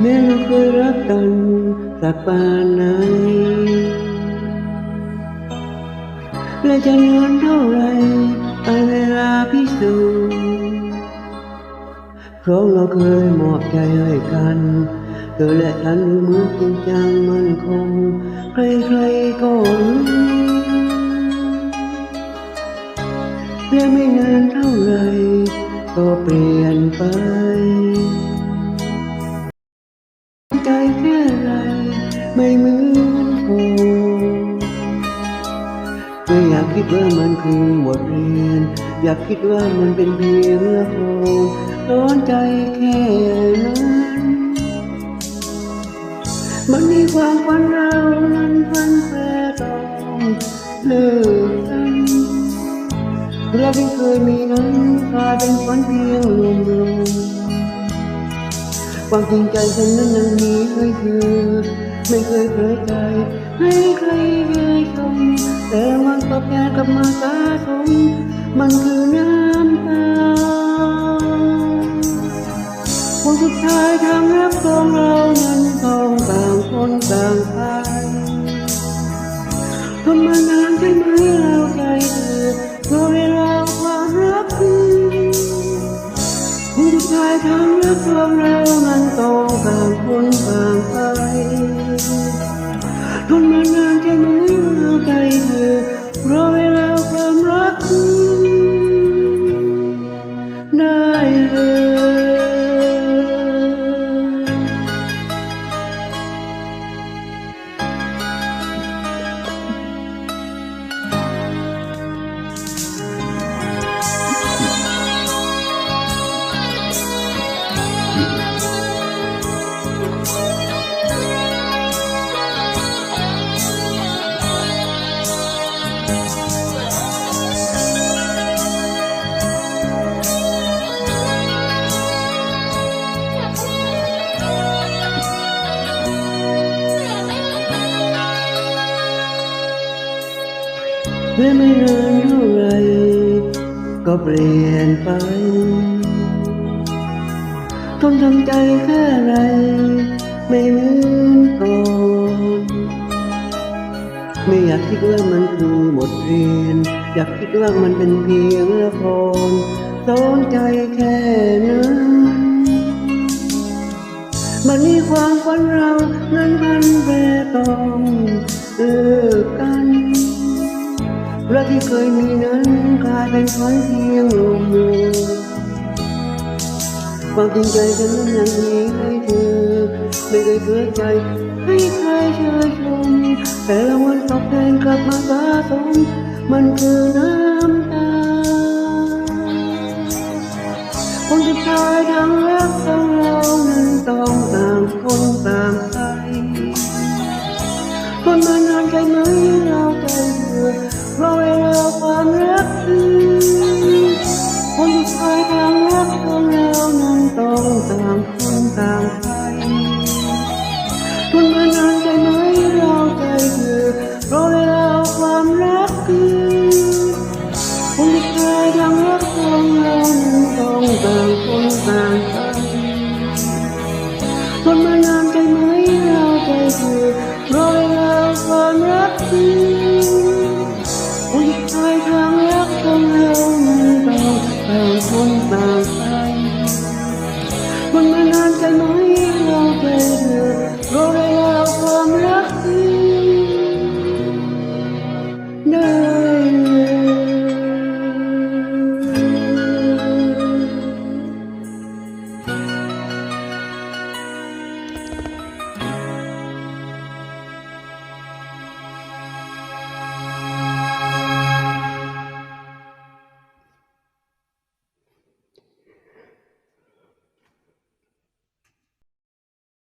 แม้เราเคยรักกันสักปานไหนและจะนานเท่าไรไปเวลาพิสูจน์เพราะเราเคยมอบใจให้กันเธอและฉันดูเมือนจริงจังมันคง ใครๆก็รู้และไม่นานเท่าไรก็เปลี่ยนไป คิดว่ามันคือบทเรียน อยากคิดว่ามันเป็นเพียงละครร้อนใจแค่นั้นมันมีความฝันเรานั้นพันแปรต้องเลิกกันเราที่เคยมีนั้นกลายเป็นฝันเพียงลมลมความจริงใจฉันนั้นยังมีให้เธอไม่เคยเผยใจให้ใครเย้ยชม ตอบแทนกลับมาสะสมมันคือน้ำตาวันสุดท้ายทางรักของเรานั้นต้องต่างคนต่างไปทนมานานใช่ไหมเราใจเธอเพราะเวลาความรักคือผู้ชายทางรักของเรานั้นต้องต่างคนต่างไปทนมานานแค่ไหนเราใจเธอ เและไม่นานเท่าไรก็เปลี่ยนไปทนทำใจแค่ไร ไม่เหมือนก่อนไม่อยากคิดว่ามันคือบทเรียน อยากคิดว่ามันเป็นเพียงละครสอนใจแค่นั้นมันมีความฝันเรานั้นมันแปรตองเลิกกันรัก ที่เคยมีนั้นกลายเป็นฝันเพียงลมลมความจริงใจฉันยังมีให้เธอ ไม่เคยเผยใจให้ใครเชยชมแต่ละวันตอบแทนกลับมาสะสมมันคือน้ำตาคนสุดท้ายทางรักของเรานั้นต้องต่างคนต่างไปคนมาน คอยทางรักของเรานั้นต้องต่างคนต่างไปทนมานานใจไหมเราใจเือเพราะเราความรักคือคงไม่เคยทางรักของเรานั้นต้องต่างคนต่างไปทนมานานใจไหมเราใจเือเพราะเราความรักคือ